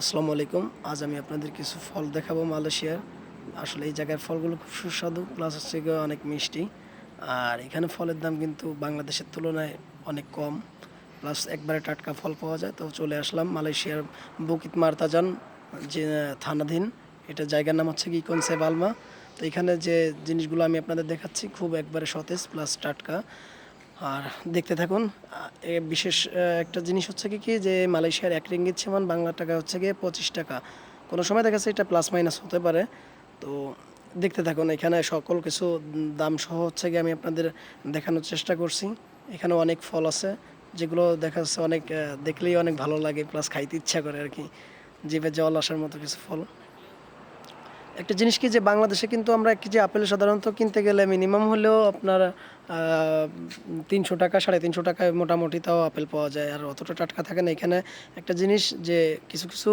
আসসালামু আলাইকুম। আজ আমি আপনাদের কিছু ফল দেখাবো মালয়েশিয়ার। আসলে এই জায়গার ফলগুলো খুব সুস্বাদু, প্লাস হচ্ছে অনেক মিষ্টি। আর এখানে ফলের দাম কিন্তু বাংলাদেশের তুলনায় অনেক কম। প্লাস একবারে টাটকা ফল পাওয়া যায়। তো চলে আসলাম মালয়েশিয়ার বুকিত মার্তাজান, যে থানাধীন। এটা জায়গার নাম হচ্ছে কি? কনসে বালমা তো এখানে যে জিনিসগুলো আমি আপনাদের দেখাচ্ছি, খুব একবারে সতেজ, প্লাস টাটকা। আর দেখতে থাকুন বিশেষ একটা জিনিস হচ্ছে কি যে মালয়েশিয়ার এক রিঙ্গিত সমান বাংলা টাকা হচ্ছে গিয়ে পঁচিশ টাকা। কোনো সময় দেখা যাচ্ছে এটা প্লাস মাইনাস হতে পারে। তো দেখতে থাকুন, এখানে সকল কিছু দাম সহ হচ্ছে গিয়ে আমি আপনাদের দেখানোর চেষ্টা করছি। এখানে অনেক ফল আছে, যেগুলো দেখা যাচ্ছে অনেক দেখলেই অনেক ভালো লাগে প্লাস খাইতে ইচ্ছা করে আর কি। জিভে জল আসার মতো কিছু ফল। একটা জিনিস কি যে বাংলাদেশে কিন্তু আমরা এক কেজি আপেল সাধারণত কিনতে গেলে মিনিমাম হলেও আপনার তিনশো টাকা, সাড়ে তিনশো টাকায় মোটামুটি তাও আপেল পাওয়া যায়। আর অতটা টাটকা থাকে না। এখানে একটা জিনিস যে কিছু কিছু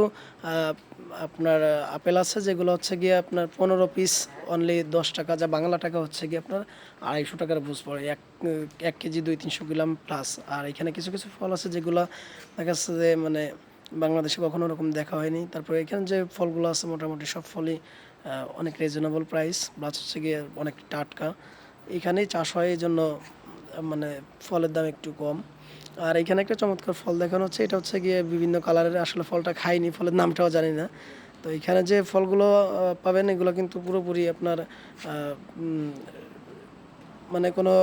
আপনার আপেল আছে যেগুলো হচ্ছে গিয়ে আপনার পনেরো পিস অনলি দশ টাকা, যা বাংলা টাকা হচ্ছে গিয়ে আপনার আড়াইশো টাকার বুঝ পড়ে। এক এক কেজি দুই তিনশো গ্রাম প্লাস আর এখানে কিছু কিছু ফল আছে যেগুলো দেখা যাচ্ছে যে মানে বাংলাদেশে কখনো ওরকম দেখা হয়নি। তারপরে এখানে যে ফলগুলো আছে মোটামুটি সব ফলই অনেক রিজনেবল প্রাইস প্লাস হচ্ছে গিয়ে অনেক টাটকা। এখানেই চাষ হয়, এই জন্য মানে ফলের দাম একটু কম। আর এখানে একটা চমৎকার ফল দেখানো হচ্ছে, এটা হচ্ছে গিয়ে বিভিন্ন কালারের আসলে ফলটা খাইনি, ফলের নামটাও জানি না। তো এখানে যে ফলগুলো পাবেন, এগুলো কিন্তু পুরোপুরি আপনার মানে কোনো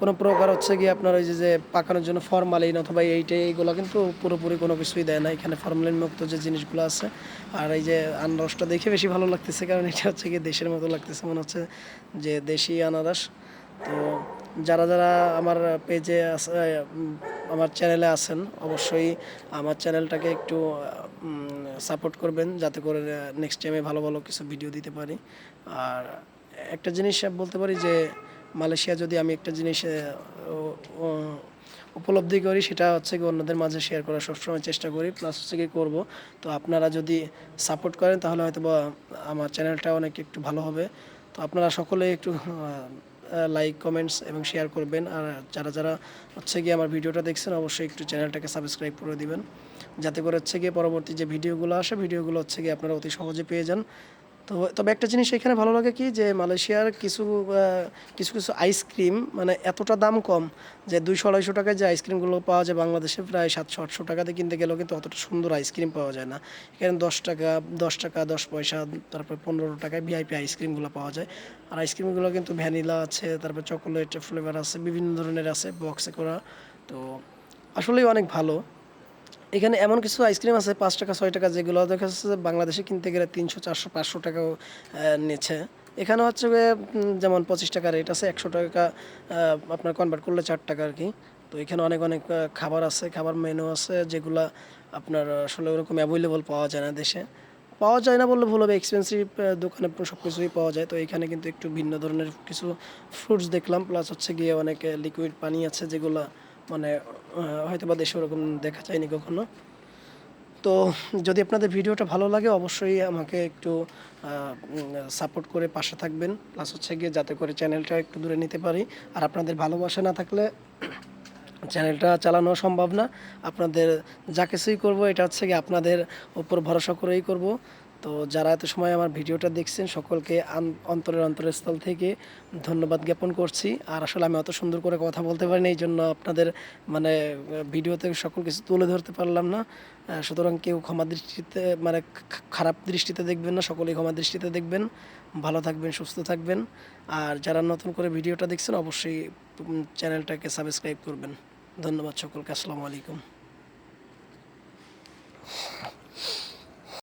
কোনো প্রকার হচ্ছে গিয়ে আপনার ওই যে পাকানোর জন্য ফরমালিন অথবা এইটা এইগুলো কিন্তু পুরোপুরি কোনো কিছুই দেয় না। এখানে ফরমালিন মুক্ত যে জিনিসগুলো আছে, আর এই যে আনারসটা দেখে বেশি ভালো লাগতেছে, কারণ এটা হচ্ছে গিয়ে দেশের মতো লাগতেছে, মনে হচ্ছে যে দেশি আনারস। তো যারা যারা আমার পেজে আমার চ্যানেলে আছেন, অবশ্যই আমার চ্যানেলটাকে একটু সাপোর্ট করবেন, যাতে করে নেক্সট টাইমে ভালো ভালো কিছু ভিডিও দিতে পারি। আর একটা জিনিস বলতে পারি যে মালয়েশিয়া যদি আমি একটা জিনিস উপলব্ধি করি, সেটা হচ্ছে কি অন্যদের মাঝে শেয়ার করার সবসময় চেষ্টা করি প্লাস হচ্ছে কি করব। তো আপনারা যদি সাপোর্ট করেন, তাহলে হয়তো বা আমার চ্যানেলটা অনেক একটু ভালো হবে। তো আপনারা সকলে একটু লাইক কমেন্টস এবং শেয়ার করবেন। আর যারা যারা হচ্ছে গিয়ে আমার ভিডিওটা দেখছেন, অবশ্যই একটু চ্যানেলটাকে সাবস্ক্রাইব করে দিবেন। যাতে করে হচ্ছে গিয়ে পরবর্তী যে ভিডিওগুলো আসে ভিডিওগুলো হচ্ছে গিয়ে আপনারা অতি সহজে পেয়ে যান। তো তবে একটা জিনিস এখানে ভালো লাগে কি যে মালয়েশিয়ার কিছু কিছু কিছু আইসক্রিম মানে এতটা দাম কম যে দুইশো, আড়াইশো টাকায় যে আইসক্রিমগুলো পাওয়া যায় বাংলাদেশে প্রায় সাতশো, আটশো টাকাতে কিনতে গেলেও কিন্তু অতটা সুন্দর আইসক্রিম পাওয়া যায় না। এখানে দশ টাকা দশ টাকা, দশ পয়সা, তারপর পনেরো টাকায় ভিআইপি আইসক্রিমগুলো পাওয়া যায়। আর আইসক্রিমগুলো কিন্তু ভ্যানিলা আছে, তারপর চকোলেট ফ্লেভার আছে, বিভিন্ন ধরনের আছে বক্সে করা। তো আসলেই অনেক ভালো। এখানে এমন কিছু আইসক্রিম আছে, পাঁচ টাকা, ছয় টাকা যেগুলো। দেখা যাচ্ছে বাংলাদেশে কিনতে গেলে তিনশো, চারশো, পাঁচশো টাকাও নিচ্ছে। এখানে হচ্ছে যেমন পঁচিশ টাকা রেট আছে, একশো টাকা আপনার কনভার্ট করলে চার টাকা আর কি। তো এখানে অনেক অনেক খাবার আছে, খাবার মেনু আছে, যেগুলা আপনার আসলে ওরকম অ্যাভেলেবল পাওয়া যায় না দেশে। পাওয়া যায় না বললে ভুল হবে এক্সপেন্সিভ দোকানে সব কিছুই পাওয়া যায়। তো এখানে কিন্তু একটু ভিন্ন ধরনের কিছু ফ্রুটস দেখলাম প্লাস হচ্ছে গিয়ে অনেক লিকুইড পানি আছে যেগুলো মানে হয়তো বা দেশে ওরকম দেখা যায়নি কখনো। তো যদি আপনাদের ভিডিওটা ভালো লাগে, অবশ্যই আমাকে একটু সাপোর্ট করে পাশে থাকবেন। প্লাস হচ্ছে গিয়ে যাতে করে চ্যানেলটা একটু দূরে নিতে পারি। আর আপনাদের ভালোবাসা না থাকলে চ্যানেলটা চালানো সম্ভব না। আপনাদের যা কিছুই করব, এটা হচ্ছে গিয়ে আপনাদের উপর ভরসা করেই করব। তো যারা এত সময় আমার ভিডিওটা দেখছেন, সকলকে অন্তরের অন্তরস্থল থেকে ধন্যবাদ জ্ঞাপন করছি। আর আসলে আমি অত সুন্দর করে কথা বলতে পারিনি, এই জন্য আপনাদের মানে ভিডিওতে সকল কিছু তুলে ধরতে পারলাম না। সুতরাং কেউ ক্ষমা দৃষ্টিতে মানে খারাপ দৃষ্টিতে দেখবেন না, সকলেই ক্ষমা দৃষ্টিতে দেখবেন। ভালো থাকবেন, সুস্থ থাকবেন। আর যারা নতুন করে ভিডিওটা দেখছেন, অবশ্যই চ্যানেলটাকে সাবস্ক্রাইব করবেন। ধন্যবাদ সকলকে, আসসালামু আলাইকুম।